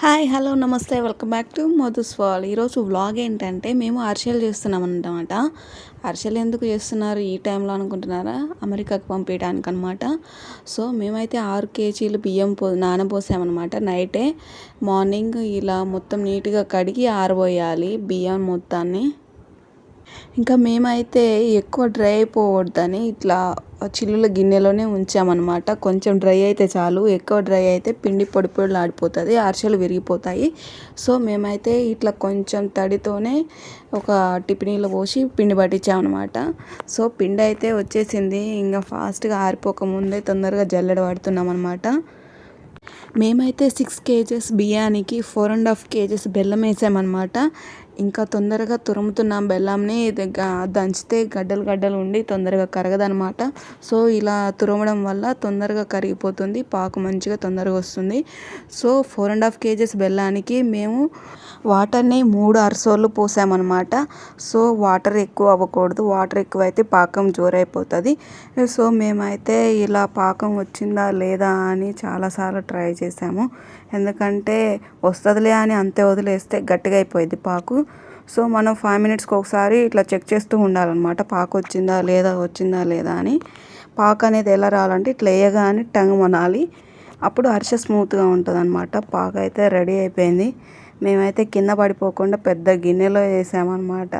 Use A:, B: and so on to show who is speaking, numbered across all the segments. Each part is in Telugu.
A: Hi hello namaste. Welcome back to Madhu's wall ఈరోజు వ్లాగ్ ఏంటంటే మేము అరిసెలు చేస్తున్నాం అన్నమాట అరిసెలు ఎందుకు చేస్తున్నారు? ఈ టైంలో అనుకుంటున్నారా? అమెరికాకు పంపించడానికి అనమాట సో మేమైతే ఆరు కేజీలు బియ్యం పో నానబోసామన్నమాట నైటే. మార్నింగ్ ఇలా మొత్తం నీట్గా కడిగి ఆరబోయాలి బియ్యం మొత్తాన్ని. ఇంకా మేమైతే ఎక్కువ డ్రై అయిపోవద్దని ఇట్లా చిల్లుల గిన్నెలోనే ఉంచామన్నమాట. కొంచెం డ్రై అయితే చాలు ఎక్కువ డ్రై అయితే పిండి పొడి పొడిలు ఆడిపోతుంది అరిసెలు విరిగిపోతాయి. సో మేమైతే ఇట్లా కొంచెం తడితోనే ఒక టిఫినీలో పోసి పిండి పట్టించామన్నమాట. సో పిండి అయితే వచ్చేసింది. ఇంకా ఫాస్ట్గా ఆరిపోకముందే తొందరగా జల్లెడ పడుతున్నాం అనమాట మేమైతే సిక్స్ కేజెస్ బియ్యానికి ఫోర్ అండ్ హాఫ్ కేజెస్ బెల్లం వేసామన్నమాట. ఇంకా తొందరగా తురుముతున్న బెల్లంని. దంచితే గడ్డలు గడ్డలు ఉండి తొందరగా కరగదనమాట సో ఇలా తురమడం వల్ల తొందరగా కరిగిపోతుంది పాకు మంచిగా తొందరగా వస్తుంది. So four and half KGs బెల్లానికి మేము వాటర్ని మూడు అరసోళ్ళు పోసామన్నమాట. సో వాటర్ ఎక్కువ అవ్వకూడదు వాటర్ ఎక్కువైతే పాకం జోరైపోతుంది. సో మేమైతే ఇలా పాకం వచ్చిందా లేదా అని చాలాసార్లు ట్రై చేసాము. ఎందుకంటే వస్తుందిలే అని అంతే వదిలేస్తే గట్టిగా అయిపోయింది పాకు. సో మనం ఫైవ్ మినిట్స్కి ఒకసారి ఇట్లా చెక్ చేస్తూ ఉండాలన్నమాట. పాకు వచ్చిందా లేదా వచ్చిందా లేదా అని. పాకు అనేది ఎలా రావాలంటే ఇట్లా వేయగానే టంగ్ మనాలి. అప్పుడు అరిసె స్మూత్గా ఉంటుంది అనమాట పాకు అయితే రెడీ అయిపోయింది. మేమైతే కింద పడిపోకుండా పెద్ద గిన్నెలో వేసామన్నమాట.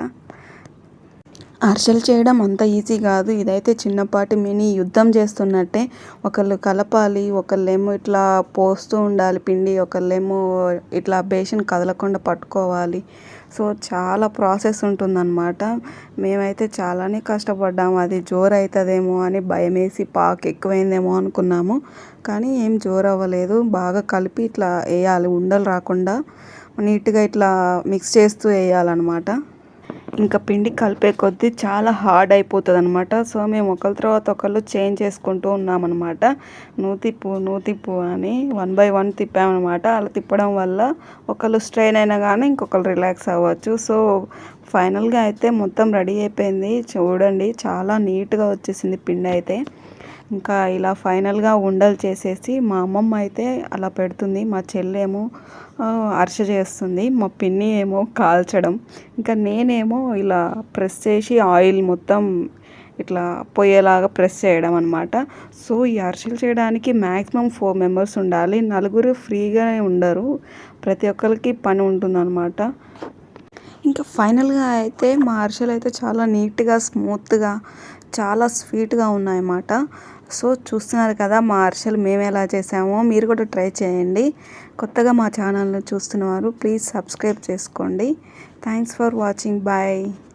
A: అరిసెలు చేయడం అంత ఈజీ కాదు. ఇదైతే చిన్నపాటి మినీ యుద్ధం చేస్తున్నట్టే. ఒకళ్ళు కలపాలి ఒకళ్ళేమో ఇట్లా పోస్తూ ఉండాలి పిండి ఒకళ్ళేమో ఇట్లా బేషన్ కదలకుండా పట్టుకోవాలి. సో చాలా ప్రాసెస్ ఉంటుందన్నమాట. మేమైతే చాలానే కష్టపడ్డాము అది జోరు అవుతుందేమో అని భయం వేసి పాక్ ఎక్కువైందేమో అనుకున్నాము. కానీ ఏం జోరు అవ్వలేదు బాగా కలిపి ఇట్లా వేయాలి. ఉండలు రాకుండా నీట్గా ఇట్లా మిక్స్ చేస్తూ వేయాలన్నమాట. ఇంకా పిండి కలిపే కొద్దీ చాలా హార్డ్ అయిపోతుంది అనమాట సో మేము ఒకరి తర్వాత ఒకళ్ళు చేంజ్ చేసుకుంటూ ఉన్నామన్నమాట. నువ్వు తిప్పు నువ్వు తిప్పు అని వన్ బై వన్ తిప్పామన్నమాట. అలా తిప్పడం వల్ల ఒకళ్ళు స్ట్రెయిన్ అయినా కానీ ఇంకొకరు రిలాక్స్ అవ్వచ్చు. సో ఫైనల్గా అయితే మొత్తం రెడీ అయిపోయింది. చూడండి చాలా నీట్గా వచ్చేసింది పిండి అయితే. ఇంకా ఇలా ఫైనల్గా ఉండలు చేసేసి మా అమ్మమ్మ అయితే అలా పెడుతుంది మా చెల్లేమో అరిసె చేస్తుంది మా పిన్ని ఏమో కాల్చడం ఇంకా నేనేమో ఇలా ప్రెస్ చేసి ఆయిల్ మొత్తం ఇట్లా పొయ్యేలాగా ప్రెస్ చేయడం అనమాట సో ఈ అరిసెలు చేయడానికి మ్యాక్సిమం ఫోర్ మెంబర్స్ ఉండాలి నలుగురు ఫ్రీగా ఉండరు ప్రతి ఒక్కరికి పని ఉంటుందన్నమాట. ఇంకా ఫైనల్గా అయితే మా అరిసెలు అయితే చాలా నీట్గా స్మూత్గా చాలా స్వీట్గా ఉన్నాయన్నమాట. సో చూస్తున్నారు కదా మా అరిసెలు మేము ఎలా చేసామో మీరు కూడా ట్రై చేయండి. కొత్తగా మా ఛానల్ని చూస్తున్నవారు ప్లీజ్ సబ్స్క్రైబ్ చేసుకోండి. Thanks for watching. బాయ్.